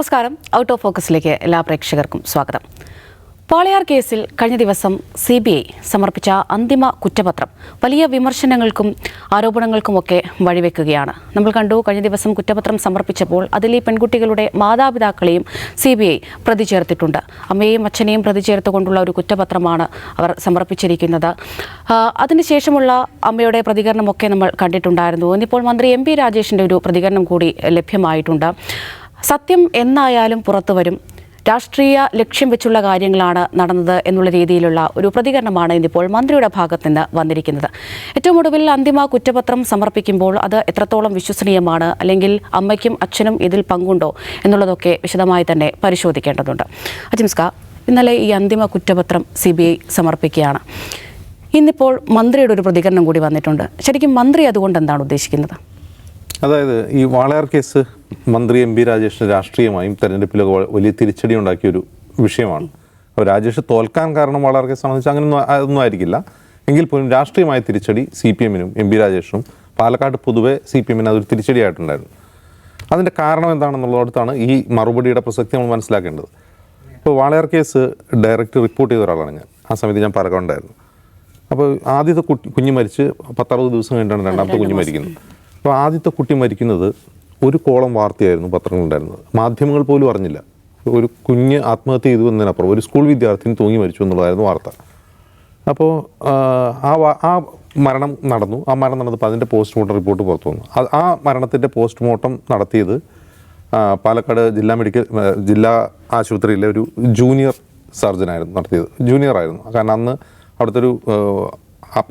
നമസ്കാരം. Out of ഫോക്കസിലേക്ക് എല്ലാ പ്രേക്ഷകർക്കും സ്വാഗതം. പാളയാർ കേസിൽ കഴിഞ്ഞ ദിവസം സി ബി ഐ സമർപ്പിച്ച അന്തിമ കുറ്റപത്രം വലിയ വിമർശനങ്ങൾക്കും ആരോപണങ്ങൾക്കുമൊക്കെ വഴിവെക്കുകയാണ്. നമ്മൾ കണ്ടു കഴിഞ്ഞ ദിവസം കുറ്റപത്രം സമർപ്പിച്ചപ്പോൾ അതിൽ ഈ പെൺകുട്ടികളുടെ മാതാപിതാക്കളെയും സി ബി ഐ പ്രതി ചേർത്തിട്ടുണ്ട്. അമ്മയെയും അച്ഛനെയും പ്രതി ചേർത്തുകൊണ്ടുള്ള ഒരു കുറ്റപത്രമാണ് അവർ സമർപ്പിച്ചിരിക്കുന്നത്. അതിനുശേഷമുള്ള അമ്മയുടെ പ്രതികരണമൊക്കെ നമ്മൾ കണ്ടിട്ടുണ്ടായിരുന്നു. ഇന്നിപ്പോൾ മന്ത്രി എം പി രാജേഷിന്റെ ഒരു പ്രതികരണം കൂടി ലഭ്യമായിട്ടുണ്ട്. സത്യം എന്നായാലും പുറത്തു വരും. രാഷ്ട്രീയ ലക്ഷ്യം വെച്ചുള്ള കാര്യങ്ങളാണ് നടന്നത് എന്നുള്ള രീതിയിലുള്ള ഒരു പ്രതികരണമാണ് ഇന്നിപ്പോൾ മന്ത്രിയുടെ ഭാഗത്ത് നിന്ന് വന്നിരിക്കുന്നത്. ഏറ്റവും ഒടുവിൽ അന്തിമ കുറ്റപത്രം സമർപ്പിക്കുമ്പോൾ അത് എത്രത്തോളം വിശ്വസനീയമാണ്? അല്ലെങ്കിൽ അമ്മയ്ക്കും അച്ഛനും ഇതിൽ പങ്കുണ്ടോ എന്നുള്ളതൊക്കെ വിശദമായി തന്നെ പരിശോധിക്കേണ്ടതുണ്ട്. അജിംസ്ക ഇന്നലെ ഈ അന്തിമ കുറ്റപത്രം സി ബി ഐ സമർപ്പിക്കുകയാണ്. ഇന്നിപ്പോൾ മന്ത്രിയുടെ ഒരു പ്രതികരണം കൂടി വന്നിട്ടുണ്ട്. ശരിക്കും മന്ത്രി അതുകൊണ്ട് എന്താണ് ഉദ്ദേശിക്കുന്നത്? അതായത് ഈ വാളയാർ കേസ് മന്ത്രി എം പി രാജേഷിന് രാഷ്ട്രീയമായും തെരഞ്ഞെടുപ്പിലൊക്കെ വലിയ തിരിച്ചടി ഉണ്ടാക്കിയ ഒരു വിഷയമാണ്. അപ്പോൾ രാജേഷ് തോൽക്കാൻ കാരണം വാളയാർ കേസ് വെച്ചാൽ അങ്ങനെ ഒന്നും ആയിരിക്കില്ല. എങ്കിൽ പോലും രാഷ്ട്രീയമായ തിരിച്ചടി സി പി എമ്മിനും എം പി രാജേഷിനും പാലക്കാട് പൊതുവെ സി പി എമ്മിന് അതൊരു തിരിച്ചടിയായിട്ടുണ്ടായിരുന്നു. അതിന്റെ കാരണം എന്താണെന്നുള്ളിടത്താണ് ഈ മറുപടിയുടെ പ്രസക്തി നമ്മൾ മനസ്സിലാക്കേണ്ടത്. ഇപ്പോൾ വാളയാർ കേസ് ഡയറക്റ്റ് റിപ്പോർട്ട് ചെയ്ത ഒരാളാണ് ഞാൻ. ആ സമയത്ത് ഞാൻ പാലക്കാടുണ്ടായിരുന്നു അപ്പോൾ ആദ്യത്തെ കുട്ടി കുഞ്ഞ് മരിച്ച് പത്തറുപത് ദിവസം കഴിഞ്ഞിട്ടാണ് രണ്ടാമത്തെ കുഞ്ഞ് മരിക്കുന്നത്. അപ്പോൾ ആദ്യത്തെ കുട്ടി മരിക്കുന്നത് ഒരു കോളം വാർത്തയായിരുന്നു പത്രങ്ങളുണ്ടായിരുന്നത് മാധ്യമങ്ങൾ പോലും അറിഞ്ഞില്ല. ഒരു കുഞ്ഞ് ആത്മഹത്യ ചെയ്തു എന്നതിനപ്പുറം ഒരു സ്കൂൾ വിദ്യാർത്ഥിനി തൂങ്ങി മരിച്ചു എന്നുള്ളതായിരുന്നു വാർത്ത. അപ്പോൾ ആ ആ മരണം നടന്നു. ആ മരണം നടന്നപ്പോൾ അതിന്റെ പോസ്റ്റ്മോർട്ടം റിപ്പോർട്ട് പുറത്തു വന്നു. ആ മരണത്തിന്റെ പോസ്റ്റ്മോർട്ടം നടത്തിയത് പാലക്കാട് ജില്ലാ മെഡിക്കൽ ജില്ലാ ആശുപത്രിയിലെ ഒരു ജൂനിയർ സർജനായിരുന്നു നടത്തിയത്. ജൂനിയർ ആയിരുന്നു കാരണം അന്ന് അവിടുത്തെ ഒരു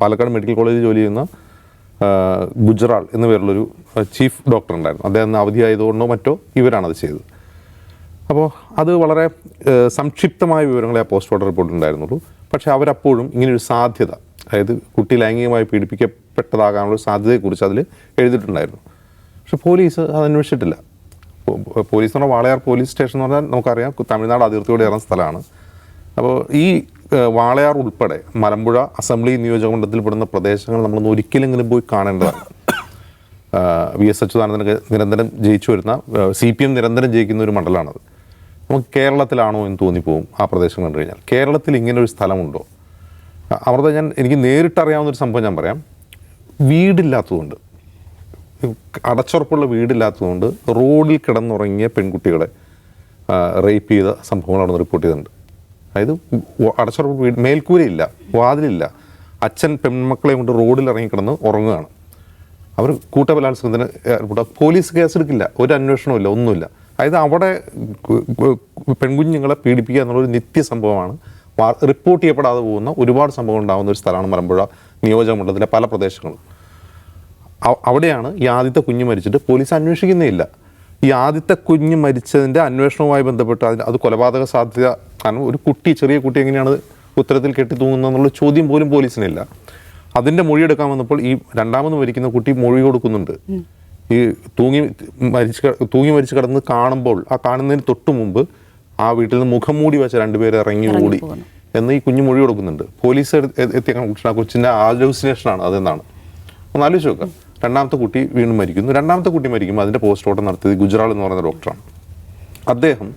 പാലക്കാട് മെഡിക്കൽ കോളേജിൽ ജോലി ചെയ്യുന്ന ഗുജറാൾ എന്ന പേരുള്ളൊരു ചീഫ് ഡോക്ടർ ഉണ്ടായിരുന്നു അദ്ദേഹം അവധിയായതുകൊണ്ടോ മറ്റോ ഇവരാണത് ചെയ്തത്. അപ്പോൾ അത് വളരെ സംക്ഷിപ്തമായ വിവരങ്ങളെ ആ റിപ്പോർട്ടിൽ ഉണ്ടായിരുന്നുള്ളൂ. പക്ഷേ അവരപ്പോഴും ഇങ്ങനൊരു സാധ്യത അതായത് കുട്ടി ലൈംഗികമായി പീഡിപ്പിക്കപ്പെട്ടതാകാനുള്ള സാധ്യതയെക്കുറിച്ച് അതിൽ എഴുതിയിട്ടുണ്ടായിരുന്നു. പക്ഷെ പോലീസ് അത് അന്വേഷിച്ചിട്ടില്ല. പോലീസ് എന്ന് പറഞ്ഞാൽ വാളയാർ പോലീസ് സ്റ്റേഷൻ എന്ന് പറഞ്ഞാൽ നമുക്കറിയാം തമിഴ്നാട് അതിർത്തിയോടെ ഇറങ്ങുന്ന സ്ഥലമാണ്. അപ്പോൾ ഈ വാളയാർ ഉൾപ്പെടെ മലമ്പുഴ അസംബ്ലി നിയോജകമണ്ഡലത്തിൽപ്പെടുന്ന പ്രദേശങ്ങൾ നമ്മളൊന്ന് ഒരിക്കലെങ്കിലും പോയി കാണേണ്ടതാണ്. വി എസ് അച്യുതാനന്ദനൊക്കെ നിരന്തരം ജയിച്ചു വരുന്ന സി പി എം നിരന്തരം ജയിക്കുന്ന ഒരു മണ്ഡലമാണത്. നമുക്ക് കേരളത്തിലാണോ എന്ന് തോന്നിപ്പോവും ആ പ്രദേശം കണ്ടു കഴിഞ്ഞാൽ. കേരളത്തിൽ ഇങ്ങനെ ഒരു സ്ഥലമുണ്ടോ? അമൃത ഞാൻ എനിക്ക് നേരിട്ടറിയാവുന്ന ഒരു സംഭവം ഞാൻ പറയാം. വീടില്ലാത്തതുകൊണ്ട് അടച്ചുറപ്പുള്ള വീടില്ലാത്തതുകൊണ്ട് റോഡിൽ കിടന്നുറങ്ങിയ പെൺകുട്ടികളെ റേപ്പ് ചെയ്ത സംഭവങ്ങൾ അവിടെ റിപ്പോർട്ട് ചെയ്തിട്ടുണ്ട്. അതായത് അടച്ചുറപ്പ് വീട് മേൽക്കൂരയില്ല വാതിലില്ല. അച്ഛൻ പെൺമക്കളെ കൊണ്ട് റോഡിൽ ഇറങ്ങിക്കിടന്ന് ഉറങ്ങുകയാണ്. അവർ കൂട്ടബലാത്സംഗത്തിന് ഏർപ്പെട്ട പോലീസ് കേസെടുക്കില്ല. ഒരു അന്വേഷണമില്ല ഒന്നുമില്ല. അതായത് അവിടെ പെൺകുഞ്ഞുങ്ങളെ പീഡിപ്പിക്കുക എന്നുള്ളൊരു നിത്യ സംഭവമാണ്. റിപ്പോർട്ട് ചെയ്യപ്പെടാതെ പോകുന്ന ഒരുപാട് സംഭവം ഉണ്ടാകുന്ന ഒരു സ്ഥലമാണ് മലമ്പുഴ നിയോജക മണ്ഡലത്തിലെ പല പ്രദേശങ്ങളും. അവിടെയാണ് ഈ ആദ്യത്തെ കുഞ്ഞ് മരിച്ചിട്ട് പോലീസ് അന്വേഷിക്കുന്നേ ഇല്ല. ഈ ആദ്യത്തെ കുഞ്ഞ് മരിച്ചതിന്റെ അന്വേഷണവുമായി ബന്ധപ്പെട്ട് അതിന് അത് കൊലപാതക സാധ്യത കാരണം ഒരു കുട്ടി ചെറിയ കുട്ടി എങ്ങനെയാണ് ഉത്തരത്തിൽ കെട്ടി തൂങ്ങുന്നത് എന്നുള്ള ചോദ്യം പോലും പോലീസിനില്ല. അതിന്റെ മൊഴിയെടുക്കാൻ വന്നപ്പോൾ ഈ രണ്ടാമത് മരിക്കുന്ന കുട്ടി മൊഴി കൊടുക്കുന്നുണ്ട്. ഈ തൂങ്ങി മരിച്ച് തൂങ്ങി മരിച്ച് കിടന്ന് കാണുമ്പോൾ ആ കാണുന്നതിന് തൊട്ട് മുമ്പ് ആ വീട്ടിൽ നിന്ന് മുഖം മൂടി വെച്ച രണ്ടുപേരെ ഇറങ്ങി ഓടി എന്ന് ഈ കുഞ്ഞ് മൊഴി കൊടുക്കുന്നുണ്ട്. പോലീസ് എത്തിയ കൊച്ചിന്റെ ആലോസിനേഷനാണ് അതെന്നാണ്. ഒന്ന് ആലോചിച്ച് നോക്കുക രണ്ടാമത്തെ കുട്ടി വീണ്ടും മരിക്കുന്നു. രണ്ടാമത്തെ കുട്ടി മരിക്കുമ്പോൾ അതിന്റെ പോസ്റ്റ്മോർട്ടം നടത്തിയത് ഗുജറാൾ എന്ന് പറയുന്ന ഡോക്ടറാണ് അദ്ദേഹം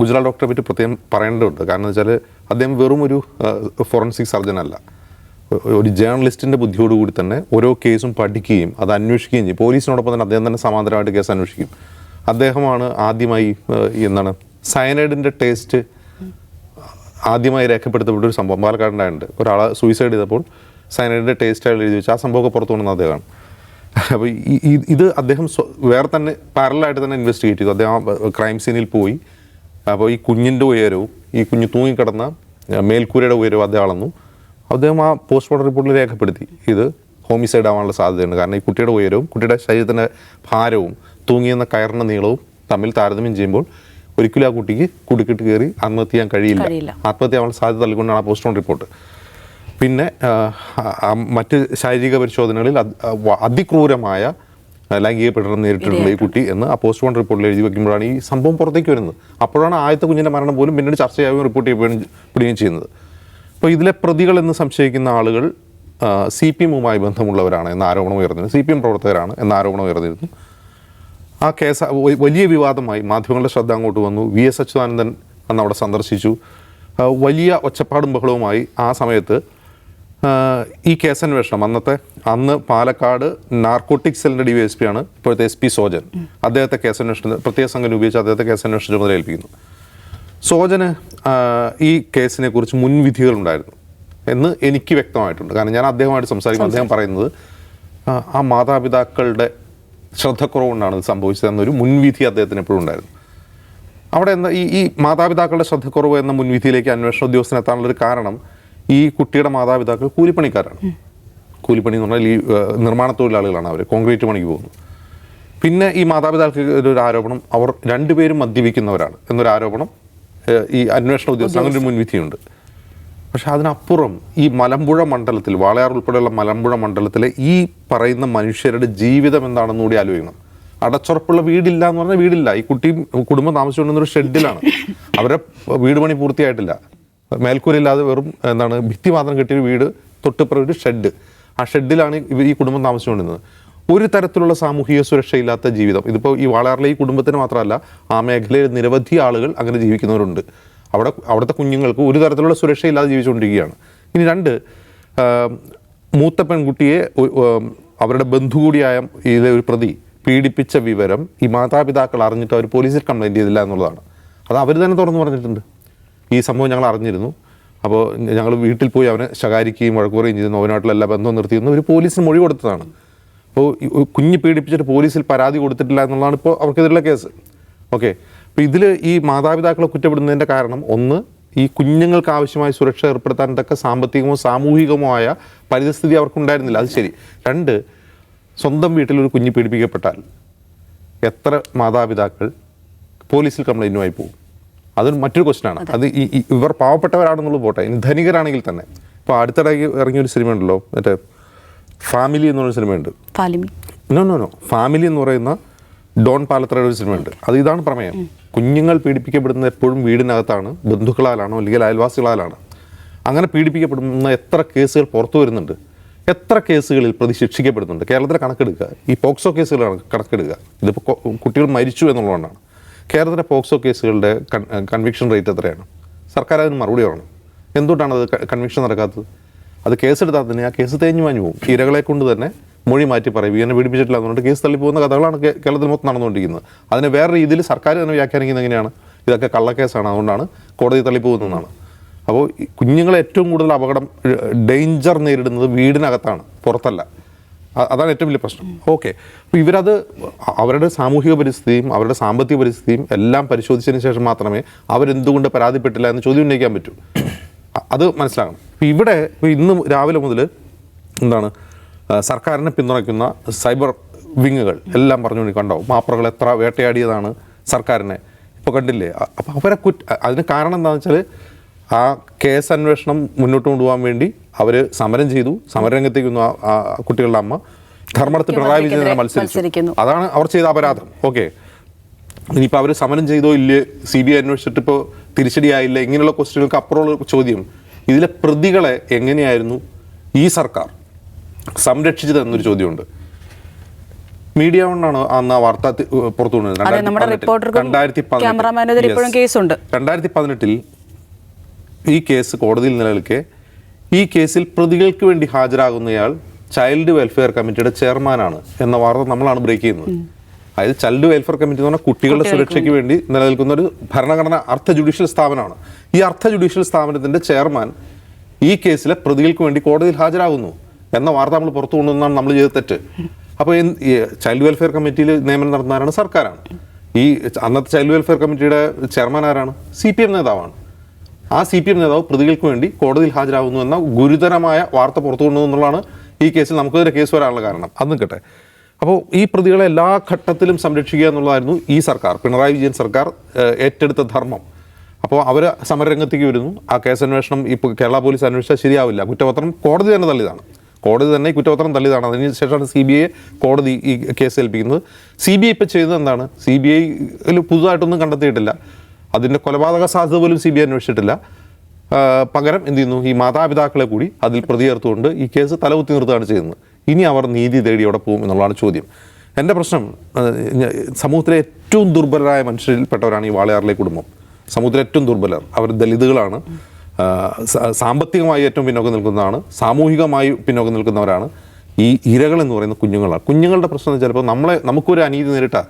ഗുജറാൾ ഡോക്ടറെ പറ്റി പ്രത്യേകം പറയേണ്ടതുണ്ട്. കാരണം വെച്ചാൽ അദ്ദേഹം വെറും ഒരു ഫോറൻസിക് സർജൻ അല്ല. ഒരു ജേർണലിസ്റ്റിന്റെ ബുദ്ധിയോടുകൂടി തന്നെ ഓരോ കേസും പഠിക്കുകയും അത് അന്വേഷിക്കുകയും ചെയ്യും. പോലീസിനോടൊപ്പം തന്നെ അദ്ദേഹം തന്നെ സമാന്തരമായിട്ട് കേസ് അന്വേഷിക്കും. അദ്ദേഹമാണ് ആദ്യമായി എന്താണ് സയനൈഡിന്റെ ടേസ്റ്റ് ആദ്യമായി രേഖപ്പെടുത്തപ്പെട്ട ഒരു സംഭവം. പാലക്കാടുണ്ടായിട്ടുണ്ട് ഒരാൾ സൂയിസൈഡ് ചെയ്തപ്പോൾ സയനൈഡിന്റെ ടേസ്റ്റ് ആയിട്ട് എഴുതി വെച്ചു. ആ സംഭവമൊക്കെ പുറത്തു കൊണ്ടുവന്ന അദ്ദേഹമാണ് അപ്പോൾ ഇത് അദ്ദേഹം വേറെ തന്നെ പാരലായിട്ട് തന്നെ ഇൻവെസ്റ്റിഗേറ്റ് ചെയ്തു. അദ്ദേഹം ക്രൈം സീനിൽ പോയി. അപ്പോൾ ഈ കുഞ്ഞിന്റെ ഉയരവും ഈ കുഞ്ഞ് തൂങ്ങിക്കിടന്ന മേൽക്കൂരയുടെ ഉയരവും അദ്ദേഹം അളന്നു. അദ്ദേഹം ആ പോസ്റ്റ്മോർട്ടം റിപ്പോർട്ടിൽ രേഖപ്പെടുത്തി. ഇത് ഹോമിസൈഡ് ആവാനുള്ള സാധ്യതയുണ്ട്. കാരണം ഈ കുട്ടിയുടെ ഉയരവും കുട്ടിയുടെ ശരീരത്തിന്റെ ഭാരവും തൂങ്ങിയെന്ന കയറിന്റെ നീളവും തമ്മിൽ താരതമ്യം ചെയ്യുമ്പോൾ ഒരിക്കലും ആ കുട്ടിക്ക് കുടുക്കിട്ട് കയറി ആത്മഹത്യ ചെയ്യാൻ കഴിയില്ല. ആത്മഹത്യ ആവാനുള്ള സാധ്യത തള്ളിക്കൊണ്ടാണ് ആ പോസ്റ്റ്മോർട്ടം റിപ്പോർട്ട് പിന്നെ മറ്റ് ശാരീരിക പരിശോധനകളിൽ അതിക്രൂരമായ ലൈംഗിക പീഡനം നേരിട്ടിട്ടുള്ള ഈ കുട്ടി എന്ന് ആ പോസ്റ്റ്മോർട്ടം റിപ്പോർട്ടിൽ എഴുതി വെക്കുമ്പോഴാണ് ഈ സംഭവം പുറത്തേക്ക് വരുന്നത്. അപ്പോഴാണ് ആദ്യത്തെ കുഞ്ഞിന്റെ മരണം പോലും പിന്നീട് ചർച്ചയാവുകയും റിപ്പോർട്ട് ചെയ്യപ്പെടുകയും ചെയ്യുന്നത്. അപ്പോൾ ഇതിലെ പ്രതികൾ എന്ന് സംശയിക്കുന്ന ആളുകൾ സി പി എമ്മുമായി ബന്ധമുള്ളവരാണ് എന്ന ആരോപണം ഉയർന്നിരുന്നു. സി പി എം പ്രവർത്തകരാണ് എന്ന ആരോപണം ഉയർന്നിരുന്നു. ആ കേസ് വലിയ വിവാദമായി മാധ്യമങ്ങളുടെ ശ്രദ്ധ അങ്ങോട്ട് വന്നു. വി എസ് അച്യുതാനന്ദൻ അന്ന് അവിടെ സന്ദർശിച്ചു. വലിയ ഒച്ചപ്പാടും ബഹളവുമായി ആ സമയത്ത് ആ, കേസ് അന്വേഷണം അന്നത്തെ അന്ന് പാലക്കാട് നാർക്കോട്ടിക് സെല്ലിന്റെ ഡി വൈ എസ് പി ആണ് ഇപ്പോഴത്തെ എസ് പി സോജൻ. അദ്ദേഹത്തെ കേസന്വേഷണത്തിന് പ്രത്യേക സംഘം രൂപീകരിച്ച് അദ്ദേഹത്തെ കേസന്വേഷണ ചുമതല ഏൽപ്പിക്കുന്നു. സോജന് ഈ കേസിനെ കുറിച്ച് മുൻവിധികളുണ്ടായിരുന്നു എന്ന് എനിക്ക് വ്യക്തമായിട്ടുണ്ട്. കാരണം ഞാൻ അദ്ദേഹമായിട്ട് സംസാരിക്കുമ്പോൾ അദ്ദേഹം പറയുന്നത് ആ, മാതാപിതാക്കളുടെ ശ്രദ്ധക്കുറവുകൊണ്ടാണ് ഇത് സംഭവിച്ചത് എന്നൊരു മുൻവിധി അദ്ദേഹത്തിന് എപ്പോഴും ഉണ്ടായിരുന്നു. അവിടെ എന്താ ഈ ഈ മാതാപിതാക്കളുടെ ശ്രദ്ധക്കുറവ് എന്ന മുൻവിധിയിലേക്ക് അന്വേഷണ ഉദ്യോഗസ്ഥനെത്താനുള്ളൊരു കാരണം ഈ കുട്ടിയുടെ മാതാപിതാക്കൾ കൂലിപ്പണിക്കാരാണ്. കൂലിപ്പണി എന്ന് പറഞ്ഞാൽ ഈ നിർമ്മാണ തൊഴിലാളികളാണ് അവർ കോൺക്രീറ്റ് പണിക്ക് പോകുന്നു. പിന്നെ ഈ മാതാപിതാക്കൾക്ക് ഒരു ആരോപണം അവർ രണ്ടുപേരും മദ്യപിക്കുന്നവരാണ് എന്നൊരു ആരോപണം ഈ അന്വേഷണ ഉദ്യോഗസ്ഥൻ അങ്ങനെ ഒരു മുൻവിധിയുണ്ട്. പക്ഷെ അതിനപ്പുറം ഈ മലമ്പുഴ മണ്ഡലത്തിൽ വാളയാർ ഉൾപ്പെടെയുള്ള മലമ്പുഴ മണ്ഡലത്തിലെ ഈ പറയുന്ന മനുഷ്യരുടെ ജീവിതം എന്താണെന്ന് കൂടി ആലോചിക്കണം. അടച്ചുറപ്പുള്ള വീടില്ല എന്ന് പറഞ്ഞാൽ വീടില്ല. ഈ കുട്ടിയും കുടുംബം താമസിച്ചുകൊണ്ടിരുന്ന ഒരു ഷെഡിലാണ്. അവരുടെ വീട് പണി പൂർത്തിയായിട്ടില്ല. മേൽക്കൂരയില്ലാതെ വെറും എന്താണ് ഭിത്തി മാത്രം കെട്ടിയ വീട് തൊട്ടിപ്പുറം ഒരു ഷെഡ്. ആ ഷെഡിലാണ് ഇവർ ഈ കുടുംബം താമസിച്ചുകൊണ്ടിരുന്നത്. ഒരു തരത്തിലുള്ള സാമൂഹിക സുരക്ഷയില്ലാത്ത ജീവിതം. ഇതിപ്പോൾ ഈ വാളയാറിലെ ഈ കുടുംബത്തിന് മാത്രമല്ല ആ മേഖലയിൽ നിരവധി ആളുകൾ അങ്ങനെ ജീവിക്കുന്നവരുണ്ട്. അവിടെ അവിടുത്തെ കുഞ്ഞുങ്ങൾക്ക് ഒരു തരത്തിലുള്ള സുരക്ഷയില്ലാതെ ജീവിച്ചുകൊണ്ടിരിക്കുകയാണ്. ഇനി രണ്ട് മൂത്ത പെൺകുട്ടിയെ അവരുടെ ബന്ധു കൂടിയായ ഇതിലെ ഒരു പ്രതി പീഡിപ്പിച്ച വിവരം ഈ മാതാപിതാക്കൾ അറിഞ്ഞിട്ട് അവർ പോലീസിൽ കംപ്ലൈന്റ് ചെയ്തില്ല എന്നുള്ളതാണ്. അത് അവർ തന്നെ തുറന്നു പറഞ്ഞിട്ടുണ്ട്. ഈ സംഭവം ഞങ്ങൾ അറിഞ്ഞിരുന്നു. അപ്പോൾ ഞങ്ങൾ വീട്ടിൽ പോയി അവനെ ശകാരിക്കുകയും വഴക്ക് പറയുകയും ചെയ്തിരുന്നു. അവനായിട്ടുള്ള എല്ലാ ബന്ധവും നിർത്തിയിരുന്നു. ഒരു പോലീസിന് മൊഴി കൊടുത്തതാണ്. അപ്പോൾ കുഞ്ഞ് പീഡിപ്പിച്ചിട്ട് പോലീസിൽ പരാതി കൊടുത്തിട്ടില്ല എന്നുള്ളതാണ് ഇപ്പോൾ അവർക്കെതിരെയുള്ള കേസ്. ഓക്കെ. അപ്പോൾ ഇതിൽ ഈ മാതാപിതാക്കളെ കുറ്റപ്പെടുന്നതിന്റെ കാരണം ഒന്ന് ഈ കുഞ്ഞുങ്ങൾക്ക് ആവശ്യമായ സുരക്ഷ ഏർപ്പെടുത്താൻ തക്ക സാമ്പത്തികമോ സാമൂഹികമോ ആയ പരിതസ്ഥിതി അവർക്കുണ്ടായിരുന്നില്ല. അത് ശരി. രണ്ട് സ്വന്തം വീട്ടിൽ ഒരു കുഞ്ഞ് പീഡിപ്പിക്കപ്പെട്ടാൽ എത്ര മാതാപിതാക്കൾ പോലീസിൽ കംപ്ലൈന്റുമായി പോകും? അതൊരു മറ്റൊരു ക്വസ്റ്റനാണ് അത്. ഈ ഇവർ പാവപ്പെട്ടവരാണെന്നുള്ളത് പോട്ടെ. ഇനി ധനികരാണെങ്കിൽ തന്നെ. ഇപ്പോൾ അടുത്തിടെ ഇറങ്ങിയൊരു സിനിമ ഉണ്ടല്ലോ മറ്റേ ഫാമിലി എന്ന് പറയുന്ന സിനിമയുണ്ട് നോ നോ നോ ഫാമിലി എന്ന് പറയുന്ന ഡോൺ പാലത്രയുടെ ഒരു സിനിമയുണ്ട്. അത് ഇതാണ് പ്രമേയം. കുഞ്ഞുങ്ങൾ പീഡിപ്പിക്കപ്പെടുന്നത് എപ്പോഴും വീടിനകത്താണ് ബന്ധുക്കളാലാണോ അല്ലെങ്കിൽ അയൽവാസികളാലാണ്. അങ്ങനെ പീഡിപ്പിക്കപ്പെടുന്ന എത്ര കേസുകൾ പുറത്തു വരുന്നുണ്ട് എത്ര കേസുകളിൽ പ്രതി ശിക്ഷിക്കപ്പെടുന്നുണ്ട്. കേരളത്തിലെ കണക്കെടുക്കുക. ഈ പോക്സോ കേസുകളാണ് കണക്കെടുക്കുക. ഇതിപ്പോൾ കുട്ടികൾ മരിച്ചു എന്നുള്ളതുകൊണ്ടാണ്. കേരളത്തിലെ പോക്സോ കേസുകളുടെ കൺവിക്ഷൻ റേറ്റ് എത്രയാണ്? സർക്കാർ അതിന് മറുപടി പറയണം. എന്തുകൊണ്ടാണ് അത് കൺവിക്ഷൻ നടക്കാത്തത്? അത് കേസെടുത്താൽ തന്നെ ആ കേസ് തേഞ്ഞു മാഞ്ഞു പോകും. ഇരകളെ കൊണ്ട് തന്നെ മൊഴി മാറ്റി പറയും. ഇവനെ പീഡിപ്പിച്ചിട്ടില്ല എന്നുകൊണ്ട് കേസ് തള്ളിപ്പോകുന്ന കഥകളാണ് കേരളത്തിൽ മൊത്തം നടന്നുകൊണ്ടിരിക്കുന്നത്. അതിനെ വേറെ രീതിയിൽ സർക്കാർ തന്നെ വ്യാഖ്യാനിക്കുന്നത് എങ്ങനെയാണ്? ഇതൊക്കെ കള്ളക്കേസാണ്. അതുകൊണ്ടാണ് കോടതി തള്ളിപ്പോകുന്നതാണ് അപ്പോൾ കുഞ്ഞുങ്ങളെ ഏറ്റവും കൂടുതൽ അപകടം ഡേഞ്ചർ നേരിടുന്നത് വീടിനകത്താണ്. പുറത്തല്ല. അതാണ് ഏറ്റവും വലിയ പ്രശ്നം. ഓക്കെ. അപ്പോൾ ഇവരത് അവരുടെ സാമൂഹിക പരിസ്ഥിതിയും അവരുടെ സാമ്പത്തിക പരിസ്ഥിതിയും എല്ലാം പരിശോധിച്ചതിന് ശേഷം മാത്രമേ അവരെന്തുകൊണ്ട് പരാതിപ്പെട്ടില്ല എന്ന് ചോദ്യം ഉന്നയിക്കാൻ പറ്റൂ. അത് മനസ്സിലാകണം അപ്പോൾ ഇവിടെ ഇന്ന് രാവിലെ മുതൽ എന്താണ് സർക്കാരിനെ പിന്തുണയ്ക്കുന്ന സൈബർ വിങ്ങുകൾ എല്ലാം പറഞ്ഞുകൊണ്ട് കണ്ടാവും മാപ്രകൾ എത്ര വേട്ടയാടിയതാണ് സർക്കാരിനെ. ഇപ്പോൾ കണ്ടില്ലേ? അപ്പോൾ അവരെ കുറ്റ അതിന് കാരണം എന്താണെന്ന് വെച്ചാൽ ആ കേസ് അന്വേഷണം മുന്നോട്ട് കൊണ്ടുപോകാൻ വേണ്ടി അവർ സമരം ചെയ്തു. സമരരംഗത്തേക്ക് വന്നു ആ- കുട്ടികളുടെ അമ്മ. ധർമ്മടത്ത് പിണറായി വിജയനെ മത്സരിക്കുന്നു. മത്സരിച്ചു അതാണ് അവർ ചെയ്ത അപരാധം. ഓക്കെ. ഇനിയിപ്പോൾ അവർ സമരം ചെയ്തോ ഇല്ലേ സി ബി ഐ അന്വേഷിച്ചിട്ട് ഇപ്പോൾ തിരിച്ചടിയായില്ല? ഇങ്ങനെയുള്ള ക്വസ്റ്റ്യനുകൾക്ക് അപ്പുറമുള്ള ചോദ്യം. ഇതിലെ പ്രതികളെ എങ്ങനെയായിരുന്നു ഈ സർക്കാർ സംരക്ഷിച്ചത് എന്നൊരു ചോദ്യമുണ്ട്. മീഡിയ കൊണ്ടാണ് അന്ന് ആ വാർത്ത പുറത്തു കൊണ്ടുവരുന്നത്. രണ്ടായിരത്തി പതിനെട്ടിൽ ഈ കേസ് കോടതിയിൽ നിലനിൽക്കെ ഈ കേസിൽ പ്രതികൾക്ക് വേണ്ടി ഹാജരാകുന്നയാൾ ചൈൽഡ് വെൽഫെയർ കമ്മിറ്റിയുടെ ചെയർമാനാണ് എന്ന വാർത്ത നമ്മളാണ് ബ്രേക്ക് ചെയ്യുന്നത്. അതായത് ചൈൽഡ് വെൽഫെയർ കമ്മിറ്റി എന്ന് പറഞ്ഞാൽ കുട്ടികളുടെ സുരക്ഷയ്ക്ക് വേണ്ടി. നിലനിൽക്കുന്ന ഒരു ഭരണഘടന അർത്ഥ ജുഡീഷ്യൽ സ്ഥാപനമാണ്. ഈ അർത്ഥ ജുഡീഷ്യൽ സ്ഥാപനത്തിന്റെ ചെയർമാൻ ഈ കേസിലെ പ്രതികൾക്ക് വേണ്ടി കോടതിയിൽ ഹാജരാകുന്നു എന്ന വാർത്ത നമ്മൾ പുറത്തു കൊണ്ടുവന്നാണ് നമ്മൾ ചെയ്ത തെറ്റ്. അപ്പോൾ ചൈൽഡ് വെൽഫെയർ കമ്മിറ്റിയിൽ നിയമനം നടത്തുന്നവരാണ് സർക്കാരാണ്. ഈ അന്നത്തെ ചൈൽഡ് വെൽഫെയർ കമ്മിറ്റിയുടെ ചെയർമാൻ ആരാണ്? സി പി എം നേതാവാണ്. ആ സി പി എം നേതാവ് പ്രതികൾക്ക് വേണ്ടി കോടതിയിൽ ഹാജരാകുന്നു എന്ന ഗുരുതരമായ വാർത്ത പുറത്തു ഈ കേസിൽ നമുക്കെതിരെ കേസ് വരാനുള്ള കാരണം. അത് നിൽക്കട്ടെ. അപ്പോൾ ഈ പ്രതികളെ എല്ലാ ഘട്ടത്തിലും സംരക്ഷിക്കുക എന്നുള്ളതായിരുന്നു ഈ സർക്കാർ പിണറായി വിജയൻ സർക്കാർ ഏറ്റെടുത്ത ധർമ്മം. അപ്പോൾ അവർ സമരരംഗത്തേക്ക് വരുന്നു. ആ കേസ് അന്വേഷണം ഇപ്പോൾ കേരള പോലീസ് അന്വേഷിച്ചാൽ ശരിയാവില്ല. കുറ്റപത്രം കോടതി തന്നെ തള്ളിയതാണ്. കോടതി തന്നെ ഈ കുറ്റപത്രം തള്ളിയതാണ്. അതിന് ശേഷമാണ് സി ബി ഐ കോടതി ഈ കേസ് ഏൽപ്പിക്കുന്നത്. സി ബി ഐ ഇപ്പോൾ ചെയ്തത് എന്താണ്? സി ബി ഐയിൽ പുതുതായിട്ടൊന്നും കണ്ടെത്തിയിട്ടില്ല. അതിന്റെ കൊലപാതക സാധ്യത പോലും സി ബി ഐ അന്വേഷിച്ചിട്ടില്ല. പകരം എന്ത് ചെയ്യുന്നു? ഈ മാതാപിതാക്കളെ കൂടി അതിൽ പ്രതി ചേർത്തുകൊണ്ട് ഈ കേസ് തലകുത്തി നിർത്തുകയാണ് ചെയ്യുന്നത്. ഇനി അവർ നീതി തേടി അവിടെ പോകും എന്നുള്ളതാണ് ചോദ്യം. എന്റെ പ്രശ്നം സമൂഹത്തിലെ ഏറ്റവും ദുർബലരായ മനുഷ്യരിൽപ്പെട്ടവരാണ് ഈ വാളയാറിലെ കുടുംബം. സമൂഹത്തിലെ ഏറ്റവും ദുർബലർ. അവർ ദലിതുകളാണ്. സാമ്പത്തികമായി ഏറ്റവും പിന്നോക്കം നിൽക്കുന്നതാണ്. സാമൂഹികമായി പിന്നോക്കം നിൽക്കുന്നവരാണ്. ഈ ഇരകൾ എന്ന് പറയുന്ന കുഞ്ഞുങ്ങളാണ്. കുഞ്ഞുങ്ങളുടെ പ്രശ്നം ചിലപ്പോൾ നമ്മളെ നമുക്കൊരു അനീതി നേരിട്ടാൽ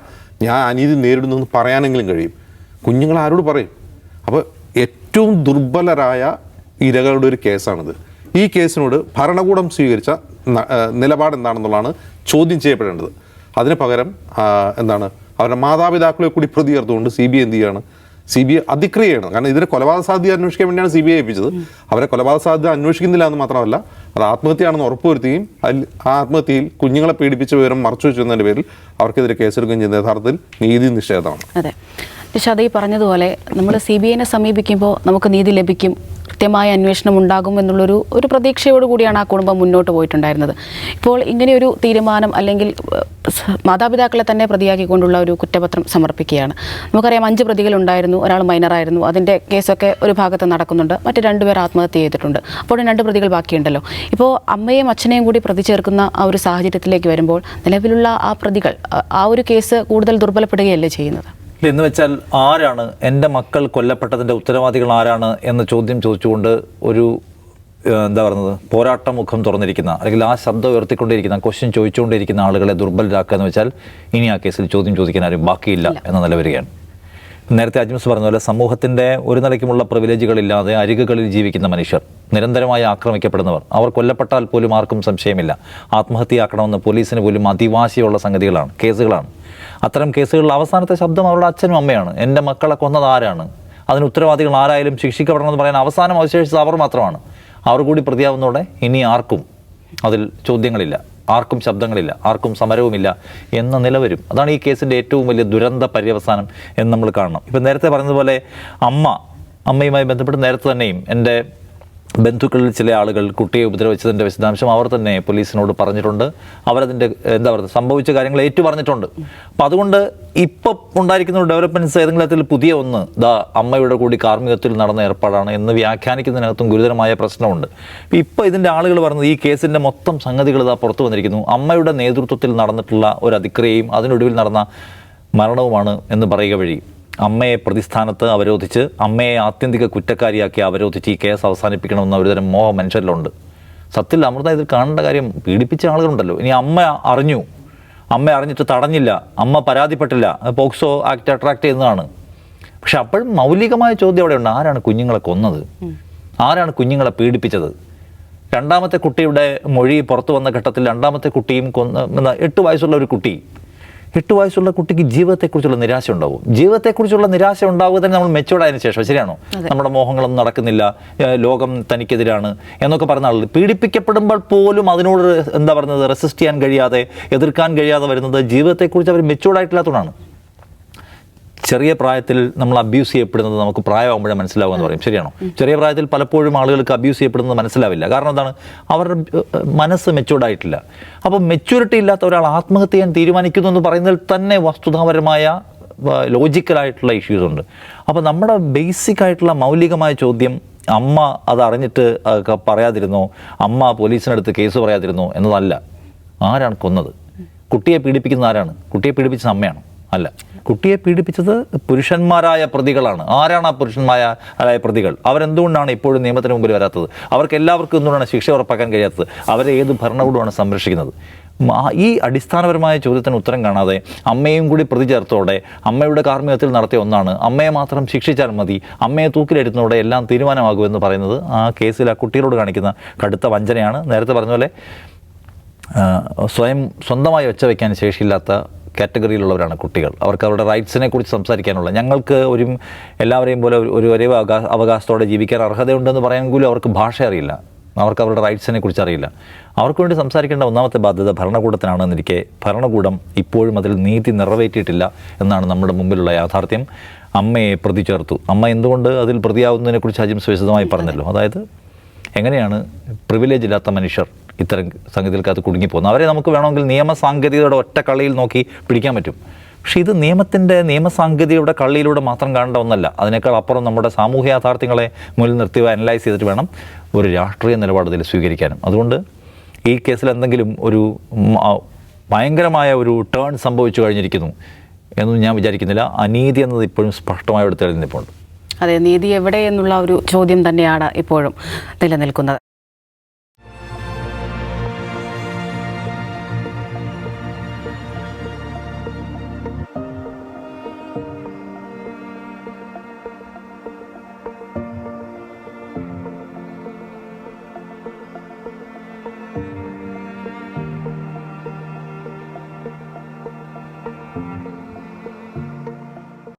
ഞാൻ അനീതി നേരിടുന്നു എന്ന് പറയാനെങ്കിലും കഴിയും. കുഞ്ഞുങ്ങൾ ആരോട് പറയും. അപ്പോൾ ഏറ്റവും ദുർബലരായ ഇരകളുടെ ഒരു കേസാണിത്. ഈ കേസിനോട് ഭരണകൂടം സ്വീകരിച്ച നിലപാട് എന്താണെന്നുള്ളതാണ് ചോദ്യം ചെയ്യപ്പെടേണ്ടത്. അതിന് പകരം എന്താണ് അവരുടെ മാതാപിതാക്കളെ കൂടി പ്രതി ചേർത്തുകൊണ്ട് സി ബി ഐ എന്ത് ചെയ്യാണ് സി ബി ഐ അതിക്രിയാണ് കാരണം ഇതിന് കൊലപാതക സാധ്യത അന്വേഷിക്കാൻ വേണ്ടിയാണ് സി ബി ഐ ഏൽപ്പിച്ചത്. അവരെ കൊലപാതക സാധ്യത അന്വേഷിക്കുന്നില്ല എന്ന് മാത്രമല്ല അത് ആത്മഹത്യയാണെന്ന് ഉറപ്പുവരുത്തുകയും അതിൽ ആ ആത്മഹത്യയിൽ കുഞ്ഞുങ്ങളെ പീഡിപ്പിച്ച വിവരം മറച്ചു വെച്ചതിന്റെ പേരിൽ അവർക്കെതിരെ കേസെടുക്കുകയും ചെയ്യുന്ന യഥാർത്ഥത്തിൽ നീതി നിഷേധമാണ്. ഈ പറഞ്ഞതുപോലെ നമ്മൾ സി ബി ഐനെ സമീപിക്കുമ്പോൾ നമുക്ക് നീതി ലഭിക്കും കൃത്യമായ അന്വേഷണം ഉണ്ടാകും എന്നുള്ളൊരു ഒരു പ്രതീക്ഷയോട് കൂടിയാണ് ആ കുടുംബം മുന്നോട്ട് പോയിട്ടുണ്ടായിരുന്നത്. ഇപ്പോൾ ഇങ്ങനെയൊരു തീരുമാനം അല്ലെങ്കിൽ മാതാപിതാക്കളെ തന്നെ പ്രതിയാക്കിക്കൊണ്ടുള്ള ഒരു കുറ്റപത്രം സമർപ്പിക്കുകയാണ്. നമുക്കറിയാം അഞ്ച് പ്രതികളുണ്ടായിരുന്നു ഒരാൾ മൈനറായിരുന്നു. അതിന്റെ കേസൊക്കെ ഒരു ഭാഗത്ത് നടക്കുന്നുണ്ട് മറ്റ് രണ്ടുപേർ ആത്മഹത്യ ചെയ്തിട്ടുണ്ട്. അപ്പോൾ രണ്ട് പ്രതികൾ ബാക്കിയുണ്ടല്ലോ. ഇപ്പോൾ അമ്മയും അച്ഛനെയും കൂടി പ്രതി ചേർക്കുന്ന ആ ഒരു സാഹചര്യത്തിലേക്ക് വരുമ്പോൾ നിലവിലുള്ള ആ പ്രതികൾ ആ ഒരു കേസ് കൂടുതൽ ദുർബലപ്പെടുകയല്ലേ ചെയ്യുന്നത്? എന്ന് വെച്ചാൽ ആരാണ് എന്റെ മക്കൾ കൊല്ലപ്പെട്ടതിന്റെ ഉത്തരവാദികൾ ആരാണ് എന്ന ചോദ്യം ചോദിച്ചുകൊണ്ട് ഒരു എന്താ പറയുന്നത് പോരാട്ട മുഖം തുറന്നിരിക്കുന്ന അല്ലെങ്കിൽ ആ ശബ്ദം ഉയർത്തിക്കൊണ്ടിരിക്കുന്ന ക്വസ്റ്റ്യൻ ചോദിച്ചുകൊണ്ടിരിക്കുന്ന ആളുകളെ ദുർബലരാക്കുക എന്ന് വെച്ചാൽ ഇനി ആ കേസിൽ ചോദ്യം ചോദിക്കാൻ ആരും ബാക്കിയില്ല എന്ന നില വരികയാണ് നേരത്തെ അജ്മസ് പറഞ്ഞ പോലെ സമൂഹത്തിന്റെ ഒരു നിലയ്ക്കുമുള്ള പ്രിവിലേജുകളില്ലാതെ അരികുകളിൽ ജീവിക്കുന്ന മനുഷ്യർ നിരന്തരമായി ആക്രമിക്കപ്പെടുന്നവർ അവർ കൊല്ലപ്പെട്ടാൽ പോലും ആർക്കും സംശയമില്ല. ആത്മഹത്യയാക്കണമെന്ന് പോലീസിന് പോലും അതിവാശിയുള്ള സംഗതികളാണ് കേസുകളാണ്. അത്തരം കേസുകളിൽ അവസാനത്തെ ശബ്ദം അവരുടെ അച്ഛനും അമ്മയാണ്. എന്റെ മക്കളെ കൊന്നത് ആരാണ്? അതിന് ഉത്തരവാദികൾ ആരായാലും ശിക്ഷിക്കപ്പെടണമെന്ന് പറയാൻ അവസാനം അവശേഷിച്ചത് അവർ മാത്രമാണ്. അവർ കൂടി പ്രതിയാവുന്നതോടെ ഇനി ആർക്കും അതിൽ ചോദ്യങ്ങളില്ല. ആർക്കും ശബ്ദങ്ങളില്ല. ആർക്കും സമരവുമില്ല എന്ന നിലവരും. അതാണ് ഈ കേസിന്റെ ഏറ്റവും വലിയ ദുരന്ത പര്യവസാനം എന്ന് നമ്മൾ കാണണം. ഇപ്പം നേരത്തെ പറഞ്ഞതുപോലെ അമ്മ അമ്മയുമായി ബന്ധപ്പെട്ട് നേരത്തെ തന്നെയും എന്റെ ബന്ധുക്കളിൽ ചില ആളുകൾ കുട്ടിയെ ഉപദ്രവിച്ചതിന്റെ വിശദാംശം അവർ തന്നെ പോലീസിനോട് പറഞ്ഞിട്ടുണ്ട്. അവരതിന്റെ എന്താ പറയുക സംഭവിച്ച കാര്യങ്ങൾ ഏറ്റു പറഞ്ഞിട്ടുണ്ട് അപ്പം അതുകൊണ്ട് ഇപ്പം ഉണ്ടായിരിക്കുന്ന ഡെവലപ്മെന്റ്സ് ഏതെങ്കിലും തരത്തിൽ പുതിയ ഒന്ന് ദാ അമ്മയുടെ കൂടി കാർമ്മികത്തിൽ നടന്ന ഏർപ്പാടാണ് എന്ന് വ്യാഖ്യാനിക്കുന്നതിനകത്തും ഗുരുതരമായ പ്രശ്നമുണ്ട്. ഇപ്പം ഇപ്പോൾ ഇതിന്റെ ആളുകൾ പറഞ്ഞത് ഈ കേസിന്റെ മൊത്തം സംഗതികൾ ഇതാ പുറത്തു വന്നിരിക്കുന്നു. അമ്മയുടെ നേതൃത്വത്തിൽ നടന്നിട്ടുള്ള ഒരു അതിക്രിയയും അതിനൊടുവിൽ നടന്ന മരണവുമാണ് എന്ന് പറയുക വഴി. അമ്മയെ പ്രതിസ്ഥാനത്ത് അവരോധിച്ച് അമ്മയെ ആത്യന്തിക കുറ്റക്കാരിയാക്കി അവരോധിച്ച് ഈ കേസ് അവസാനിപ്പിക്കണമെന്ന ഒരുതരം മോഹം മനുഷ്യരിലുണ്ട്. സത്യത്തിൽ അമൃത ഇതിൽ കാണേണ്ട കാര്യം പീഡിപ്പിച്ച ആളുകളുണ്ടല്ലോ. ഇനി അമ്മ അറിഞ്ഞു. അമ്മ അറിഞ്ഞിട്ട് തടഞ്ഞില്ല. അമ്മ പരാതിപ്പെട്ടില്ല. പോക്സോ ആക്ട് അട്രാക്ട് ചെയ്യുന്നതാണ്. പക്ഷെ അപ്പോഴും മൗലികമായ ചോദ്യം അവിടെയുണ്ട്. ആരാണ് കുഞ്ഞുങ്ങളെ കൊന്നത്? ആരാണ് കുഞ്ഞുങ്ങളെ പീഡിപ്പിച്ചത്? രണ്ടാമത്തെ കുട്ടിയുടെ മൊഴി പുറത്തു വന്ന ഘട്ടത്തിൽ രണ്ടാമത്തെ കുട്ടിയും കൊന്ന എട്ട് വയസ്സുള്ള ഒരു കുട്ടി എട്ട് വയസ്സുള്ള കുട്ടിക്ക് ജീവിതത്തെക്കുറിച്ചുള്ള നിരാശ ഉണ്ടാവും? ജീവിതത്തെക്കുറിച്ചുള്ള നിരാശ ഉണ്ടാവുക തന്നെ നമ്മൾ മെച്ചോടായതിനു ശേഷം ശരിയാണോ? നമ്മുടെ മോഹങ്ങളൊന്നും നടക്കുന്നില്ല ലോകം തനിക്കെതിരാണ് എന്നൊക്കെ പറഞ്ഞ ആളുകൾ. പീഡിപ്പിക്കപ്പെടുമ്പോൾ പോലും അതിനോട് എന്താ പറയുന്നത് റെസിസ്റ്റ് ചെയ്യാൻ കഴിയാതെ എതിർക്കാൻ കഴിയാതെ വരുന്നത് ജീവിതത്തെക്കുറിച്ച് അവർ മെച്ചൂർഡ് ആയിട്ടില്ലാത്തതുകൊണ്ടാണ് ചെറിയ പ്രായത്തിൽ നമ്മൾ അബ്യൂസ് ചെയ്യപ്പെടുന്നത് നമുക്ക് പ്രായമാകുമ്പോഴേ മനസ്സിലാവുക എന്ന് പറയും. ശരിയാണോ? ചെറിയ പ്രായത്തിൽ പലപ്പോഴും ആളുകൾക്ക് അബ്യൂസ് ചെയ്യപ്പെടുന്നത് മനസ്സിലാവില്ല. കാരണം എന്താണ്? അവരുടെ മനസ്സ് മെച്ചൂർഡ് ആയിട്ടില്ല. അപ്പോൾ മെച്യൂരിറ്റി ഇല്ലാത്ത ഒരാൾ ആത്മഹത്യ ചെയ്യാൻ തീരുമാനിക്കുന്നു എന്ന് പറയുന്നതിൽ തന്നെ വസ്തുതാപരമായ ലോജിക്കലായിട്ടുള്ള ഇഷ്യൂസ് ഉണ്ട്. അപ്പോൾ നമ്മുടെ ബേസിക് ആയിട്ടുള്ള മൗലികമായ ചോദ്യം അമ്മ അത് അറിഞ്ഞിട്ട് പറയാതിരുന്നോ? അമ്മ പോലീസിനടുത്ത് കേസ് പറയാതിരുന്നോ? എന്നതല്ല. ആരാണ് കൊന്നത്? കുട്ടിയെ പീഡിപ്പിക്കുന്ന ആരാണ്? കുട്ടിയെ പീഡിപ്പിച്ചത് അമ്മയാണ്? അല്ല. കുട്ടിയെ പീഡിപ്പിച്ചത് പുരുഷന്മാരായ പ്രതികളാണ്. ആരാണ് ആ പുരുഷന്മാരായ പ്രതികൾ? അവരെന്തുകൊണ്ടാണ് ഇപ്പോഴും നിയമത്തിന് മുമ്പിൽ വരാത്തത്? അവർക്ക് എല്ലാവർക്കും എന്തുകൊണ്ടാണ് ശിക്ഷ ഉറപ്പാക്കാൻ കഴിയാത്തത്? അവരെ ഏത് ഭരണകൂടമാണ് സംരക്ഷിക്കുന്നത്? ഈ അടിസ്ഥാനപരമായ ചോദ്യത്തിന് ഉത്തരം കാണാതെ അമ്മയും കൂടി പ്രതി ചേർത്തോടെ അമ്മയുടെ കാർമ്മികത്തിൽ നടത്തിയ ഒന്നാണ്. അമ്മയെ മാത്രം ശിക്ഷിച്ചാൽ മതി. അമ്മയെ തൂക്കിലെടുത്തോടെ എല്ലാം തീരുമാനമാകുമെന്ന് പറയുന്നത് ആ കേസിൽ ആ കുട്ടികളോട് കാണിക്കുന്ന കടുത്ത വഞ്ചനയാണ്. നേരത്തെ പറഞ്ഞ പോലെ സ്വയം സ്വന്തമായി ഒച്ച വയ്ക്കാൻ ശേഷിയില്ലാത്ത കാറ്റഗറിയിലുള്ളവരാണ് കുട്ടികൾ. അവർക്ക് അവരുടെ റൈറ്റ്സിനെ കുറിച്ച് സംസാരിക്കാനുള്ള. ഞങ്ങൾക്ക് ഒരു എല്ലാവരെയും പോലെ ഒരു- ഒരു അവകാശത്തോടെ ജീവിക്കാൻ അർഹതയുണ്ടെന്ന് പറയാൻ പോലും അവർക്ക് ഭാഷ അറിയില്ല. അവർക്ക് അവരുടെ റൈറ്റ്സിനെ കുറിച്ച് അറിയില്ല. അവർക്ക് വേണ്ടി സംസാരിക്കേണ്ട ഒന്നാമത്തെ ബാധ്യത ഭരണകൂടത്തിനാണെന്നിരിക്കെ ഭരണകൂടം ഇപ്പോഴും അതിൽ നീതി നിറവേറ്റിയിട്ടില്ല എന്നാണ് നമ്മുടെ മുമ്പിലുള്ള യാഥാർത്ഥ്യം. അമ്മയെ പ്രതി ചേർത്തു. അമ്മ എന്തുകൊണ്ട് അതിൽ പ്രതിയാവുന്നതിനെക്കുറിച്ച് അജിംസ് വിശദമായി പറഞ്ഞല്ലോ. അതായത് എങ്ങനെയാണ് പ്രിവിലേജ് ഇല്ലാത്ത മനുഷ്യർ ഇത്തരം സംഗതികൾക്കകത്ത് കുടുങ്ങിപ്പോകുന്നു. അവരെ നമുക്ക് വേണമെങ്കിൽ നിയമസാങ്കേതികതയുടെ ഒറ്റ കളിയിൽ നോക്കി പിടിക്കാൻ പറ്റും. പക്ഷേ ഇത് നിയമത്തിന്റെ നിയമസാങ്കേതികയുടെ കള്ളിയിലൂടെ മാത്രം കാണേണ്ട ഒന്നല്ല. അതിനേക്കാൾ അപ്പുറം നമ്മുടെ സാമൂഹ്യ യാഥാർത്ഥ്യങ്ങളെ മുന്നിൽ നിർത്തി അനലൈസ് ചെയ്തിട്ട് വേണം ഒരു രാഷ്ട്രീയ നിലപാട് ഇതിൽ സ്വീകരിക്കാനും. അതുകൊണ്ട് ഈ കേസിൽ എന്തെങ്കിലും ഒരു ഭയങ്കരമായ ഒരു ടേൺ സംഭവിച്ചു കഴിഞ്ഞിരിക്കുന്നു എന്നും ഞാൻ വിചാരിക്കുന്നില്ല. അനീതി എന്നത് ഇപ്പോഴും സ്പഷ്ടമായ നിൽപ്പുണ്ട്. അതെ നീതി എവിടെ എന്നുള്ള ഒരു ചോദ്യം തന്നെയാണ് ഇപ്പോഴും നിലനിൽക്കുന്നത്.